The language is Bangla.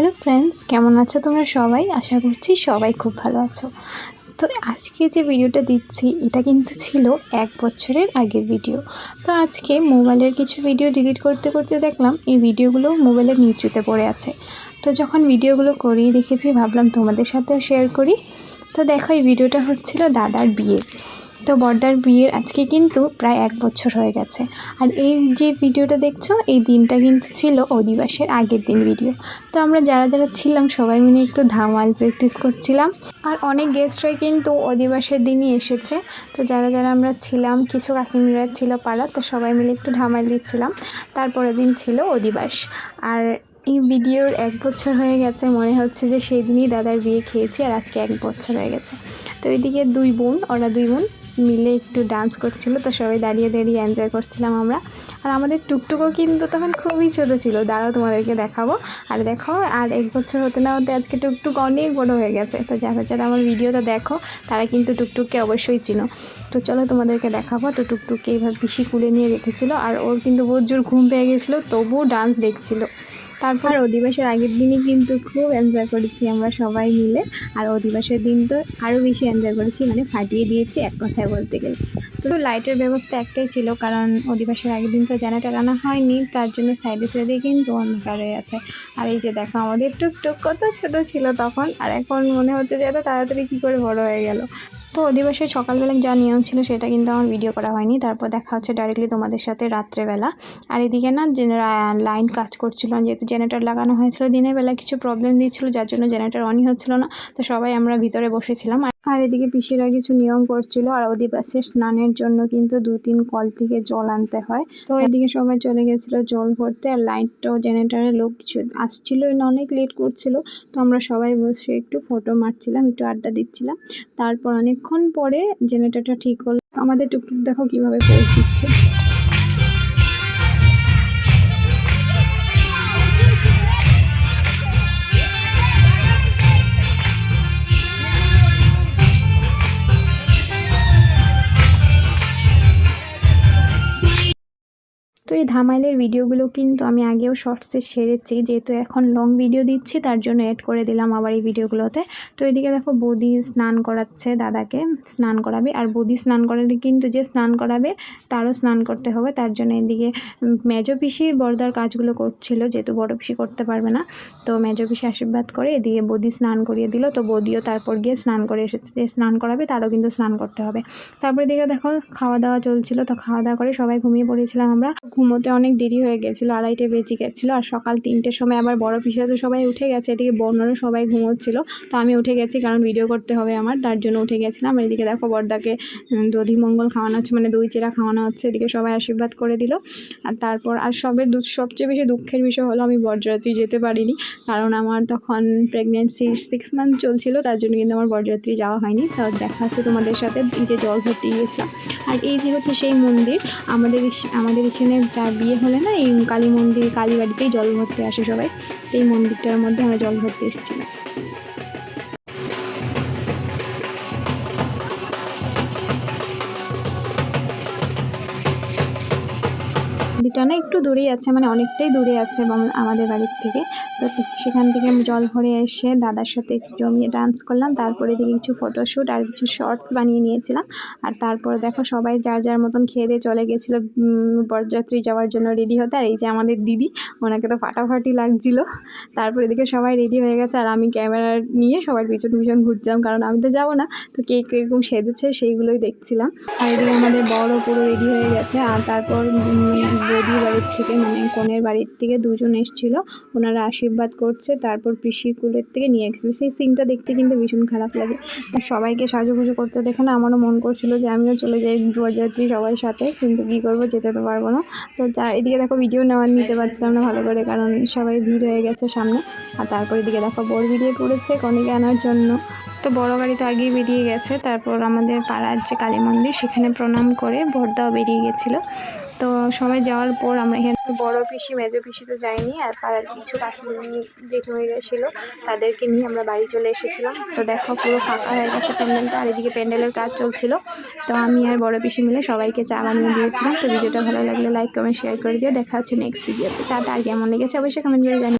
হ্যালো ফ্রেন্ডস কেমন আছো তোমরা সবাই? আশা করছি সবাই খুব ভালো আছো। তো আজকে যে ভিডিওটা দিচ্ছি, এটা কিন্তু ছিল এক বছরের আগের ভিডিও তো আজকে মোবাইলের কিছু ভিডিও ডিলিট করতে করতে দেখলাম, এই ভিডিওগুলো মোবাইলের নিচুতে পড়ে আছে। তো যখন ভিডিওগুলো করি দেখেছি, ভাবলাম তোমাদের সাথেও শেয়ার করি। তো দেখো, এই ভিডিওটা হচ্ছিল দাদার বিয়ে। তো বর্দার বিয়ের আজকে কিন্তু প্রায় এক বছর হয়ে গেছে। আর এই যে ভিডিওটা দেখছ, এই দিনটা কিন্তু ছিল অধিবাসের আগের দিন ভিডিও তো আমরা যারা যারা ছিলাম, সবাই মিলে একটু ধামাল প্র্যাকটিস করছিলাম। আর অনেক গেস্টরাই কিন্তু অধিবাসের দিনই এসেছে। তো যারা যারা আমরা ছিলাম, কিছু কাকিমিরা ছিল পাড়া, তো সবাই মিলে একটু ধামাল দিচ্ছিলাম। তারপরের দিন ছিল অধিবাস। আর এই ভিডিওর এক বছর হয়ে গেছে, মনে হচ্ছে যে সেই দিনই দাদার বিয়ে খেয়েছি, আর আজকে এক বছর হয়ে গেছে। তো এদিকে দুই বোন, ওরা দুই বোন। মিলে একটু ডান্স করছিল, তো সবাই দাঁড়িয়ে দাঁড়িয়ে এনজয় করছিলাম আমরা। আর আমাদের টুকটুকও কিন্তু তখন খুবই ছোটো ছিল। দাঁড়াও, তোমাদেরকে দেখাবো। আর দেখো, আর এক বছর হতে না হতে আজকে টুকটুক অনেক বড় হয়ে গেছে। তো যারা যারা আমার ভিডিওটা দেখো, তারা কিন্তু টুকটুককে অবশ্যই চিনো। তো চলো তোমাদেরকে দেখাবো। তো টুকটুককে এইভাবে পিসি কুলে নিয়ে রেখেছিল, আর ওর কিন্তু বহুত জোর ঘুম পেয়ে গেছিল, তবুও ডান্স দেখছিল। তারপর অধিবাসের আগের দিনই কিন্তু খুব এনজয় করেছি আমরা সবাই মিলে। আর অধিবাসের দিন তো আরও বেশি এনজয় করেছি মানে ফাটিয়ে দিয়েছি এক কথায় বলতে গেলে। তো লাইটের ব্যবস্থা একটাই ছিল, কারণ অধিবাসের আগের দিন তো জেনারেটার আনা হয়নি, তার জন্য সাইডে সাইডে কিন্তু অন্ধকার হয়ে আছে। আর এই যে দেখো, আমাদের টুকটুক কত ছোট ছিল তখন, আর এখন মনে হচ্ছে যে এত তাড়াতাড়ি কী করে বড় হয়ে গেল। তো অধিবাসের সকালবেলা যা নিয়ম ছিল সেটা কিন্তু আমার ভিডিও করা হয়নি। তারপর দেখা হচ্ছে ডাইরেক্টলি তোমাদের সাথে রাত্রেবেলা। আর এদিকে না লাইন কাজ করছিল, যেহেতু জেনারেটার লাগানো হয়েছিল, দিনের বেলা কিছু প্রবলেম দিচ্ছিল যার জন্য জেনারেটার অনই হচ্ছিল না। তো সবাই আমরা ভিতরে বসেছিলাম। আর এদিকে পিসিরা কিছু নিয়ম করছিল, আর অধিবাসের স্নানের জন্য কিন্তু দু তিন কল থেকে জল আনতে হয়। তো এদিকে সবাই চলে গেছিল জল ভরতে, আর লাইটটাও জেনারেটারের লোক কিছু আসছিল অনেক লেট করছিল। তো আমরা সবাই বসে একটু ফটো মারছিলাম, একটু আড্ডা দিচ্ছিলাম। তারপর অনেকক্ষণ পরে জেনারেটরটা ঠিক হলো আমাদের টুকটুক দেখো কীভাবে পোজ দিচ্ছে। এই ধামাইলের ভিডিওগুলো কিন্তু আমি আগেও শর্টসে সেরেছি, যেহেতু এখন লং ভিডিও দিচ্ছি, তার জন্য অ্যাড করে দিলাম আবার এই ভিডিওগুলোতে। তো এদিকে দেখো বৌদি স্নান করাচ্ছে দাদাকে, স্নান করাবে। আর বৌদি স্নান করালে কিন্তু যে স্নান করাবে, তারও স্নান করতে হবে। তার জন্য এদিকে মেজো পিসির বড়দার কাজগুলো করছিল, যেহেতু বড় পিসি করতে পারবে না। তো মেজো পিসি আশীর্বাদ করে এদিকে বৌদি স্নান করিয়ে দিল। তো বৌদিও তারপর গিয়ে স্নান করে এসেছে, যে স্নান করাবে, তারও কিন্তু স্নান করতে হবে। তারপরে দিকে দেখো খাওয়া দাওয়া চলছিল। তো খাওয়া দাওয়া করে সবাই ঘুমিয়ে পড়েছিলাম আমরা। ঘুমোতে অনেক দেরি হয়ে গেছিল, আড়াইটে বেজে গেছিল আর সকাল তিনটের সময় আবার বড় পিসা তো সবাই উঠে গেছে, এদিকে বোনরও সবাই ঘুমোচ্ছিলো, তো আমি উঠে গেছি কারণ ভিডিও করতে হবে আমার, তার জন্য উঠে গেছিলাম। আর এদিকে দেখো বর্দাকে দধি মঙ্গল খাওয়ানো হচ্ছে মানে দই চেরা খাওয়ানো হচ্ছে, এদিকে সবাই আশীর্বাদ করে দিল। আর তারপর, আর সবের সবচেয়ে বেশি দুঃখের বিষয় হলো আমি বরযাত্রী যেতে পারিনি, কারণ আমার তখন প্রেগনেন্সি সিক্স মান্থ চলছিল, তার জন্য কিন্তু আমার বরযাত্রী যাওয়া হয়নি। তো দেখা হচ্ছে তোমাদের সাথে, এই যে জল ভর্তি গিয়েছিলাম। আর এই যে হচ্ছে সেই মন্দির, আমাদের আমাদের এখানে যা বিয়ে হলে না এই কালী মন্দির কালী বাড়িতেই জল ভরতে আসে সবাই। তো এই মন্দিরটার মধ্যে আমরা জল ভরতে এসেছিলাম। নদীটা না একটু দূরেই আছে মানে অনেকটাই দূরে আছে আমাদের বাড়ির থেকে। তো সেখান থেকে জল ভরে এসে দাদার সাথে একটু জমিয়ে ডান্স করলাম। তারপরে দিকে কিছু ফটোশ্যুট আর কিছু শর্টস বানিয়ে নিয়েছিলাম। আর তারপরে দেখো সবাই যার যার মতন খেয়ে দিয়ে চলে গেছিল বরযাত্রী যাওয়ার জন্য রেডি হতে। আর এই যে আমাদের দিদি, ওনাকে তো ফাটাফাটি লাগছিল। তারপরে এদিকে সবাই রেডি হয়ে গেছে। আর আমি ক্যামেরা নিয়ে সবার পিছন পিছন ঘুরছিলাম, কারণ আমি তো যাব না। তো কে কীরকম সেজেছে সেইগুলোই দেখছিলাম। আর এদিকে আমাদের বড় পুরো রেডি হয়ে গেছে। আর তারপর বৌদির বাড়ির থেকে মানে কনের বাড়ির থেকে দুজন এসেছিল। ওনারা আশীর্বাদ করছে, তারপর পিসির কুলের থেকে নিয়ে গেছিল সেই সিনটা দেখতে কিন্তু ভীষণ খারাপ লাগে। আর সবাইকে সাজুগুজু করতে দেখে না আমারও মন করছিল যে আমিও চলে যাই বরযাত্রী সবার সাথে, কিন্তু কী করব যেতে তো পারব না। তো যা, এদিকে দেখো ভিডিও নেওয়ার নিতে পারছিলাম না ভালো করে, কারণ সবাই ভিড় হয়ে গেছে সামনে। আর তারপর এদিকে দেখো বর বেরিয়ে পড়েছে কনেকে আনার জন্য। তো বড় গাড়ি তো আগেই বেরিয়ে গেছে, তারপর আমাদের পাড়ার যে কালী মন্দির, সেখানে প্রণাম করে বরদাও বেরিয়ে গেছিল। তো সময় যাওয়ার পর আমরা এখানে বড় পিসি মেজো পিসি তো যাইনি, আর পাড়ার কিছু কাকিমণি জেঠুমনিরা ছিল, তাদেরকে নিয়ে আমরা বাড়ি চলে এসেছিলাম। তো দেখো পুরো ফাঁকা হয়ে গেছে প্যান্ডেলটা, আর এদিকে প্যান্ডেলের কাজ চলছিল। তো আমি আর বড় পিসি মিলে সবাইকে চা বানিয়ে দিয়েছিলাম। তো ভিডিওটা ভালো লাগলে লাইক কমেন্ট শেয়ার করে দিয়ে দেখা হচ্ছে নেক্সট ভিডিওতে টাটা। আর কেমন লেগেছে অবশ্যই কমেন্ট করে জানি